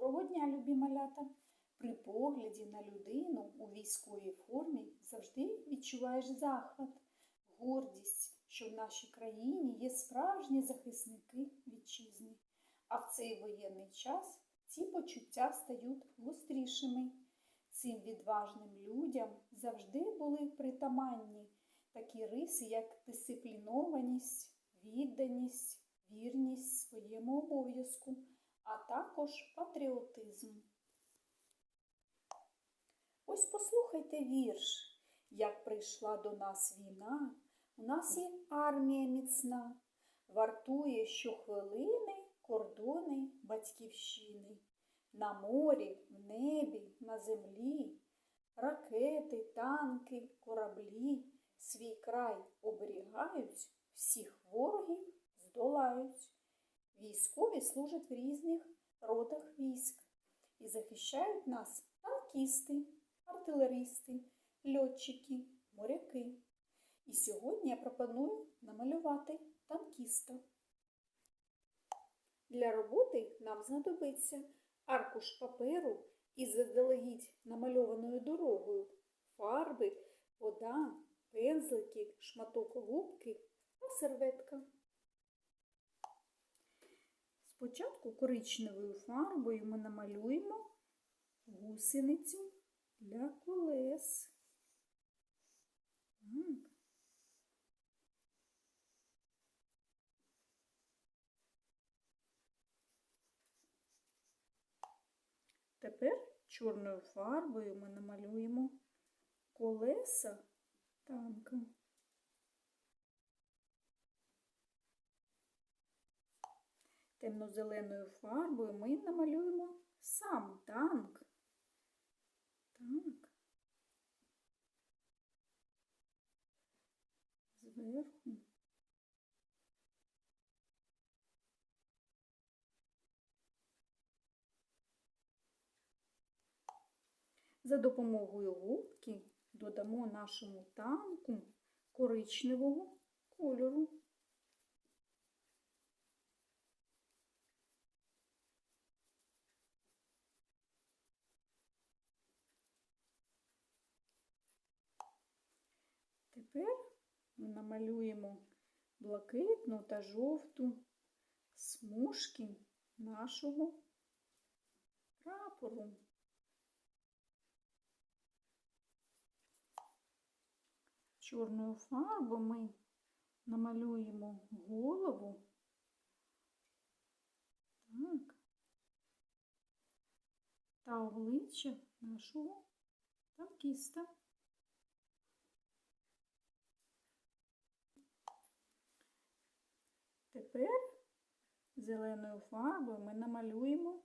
Доброго дня, любі малята! При погляді на людину у військовій формі завжди відчуваєш захват, гордість, що в нашій країні є справжні захисники вітчизни. А в цей воєнний час ці почуття стають гострішими. Цим відважним людям завжди були притаманні такі риси, як дисциплінованість, відданість, вірність своєму обов'язку а також патріотизм. Ось послухайте вірш, як прийшла до нас війна, у нас є армія міцна, вартує щохвилини кордони батьківщини. На морі, в небі, на землі, ракети, танки, кораблі свій край оберігають, всіх ворогів здолають. Військові служать в різних родах військ і захищають нас танкісти, артилеристи, льотчики, моряки. І сьогодні я пропоную намалювати танкіста. Для роботи нам знадобиться аркуш паперу із заздалегідь намальованою дорогою, фарби, вода, пензлики, шматок губки та серветка. Спочатку коричневою фарбою ми намалюємо гусеницю для колес. Так. Тепер чорною фарбою ми намалюємо колеса танка. Темно-зеленою фарбою ми намалюємо сам танк. Так. Зверху. За допомогою губки додамо нашому танку коричневого кольору. Тепер ми намалюємо блакитну та жовту смужки нашого прапору. Чорною фарбою ми намалюємо голову. Так. Та обличчя нашого танкіста. Тепер зеленою фарбою ми намалюємо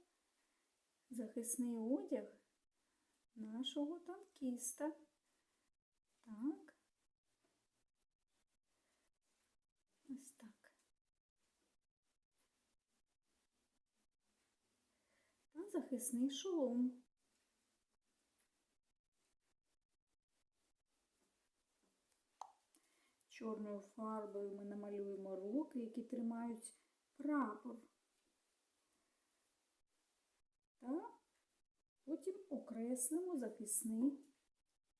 захисний одяг нашого танкіста. Так. Ось так. Та захисний шолом. Чорною фарбою ми намалюємо руки, які тримають прапор. Та потім окреслимо захисний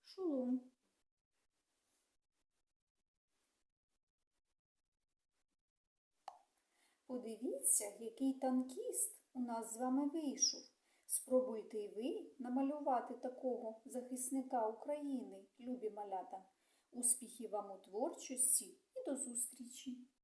шолом. Подивіться, який танкіст у нас з вами вийшов. Спробуйте і ви намалювати такого захисника України, любі малята. Успіхів вам у творчості і до зустрічі!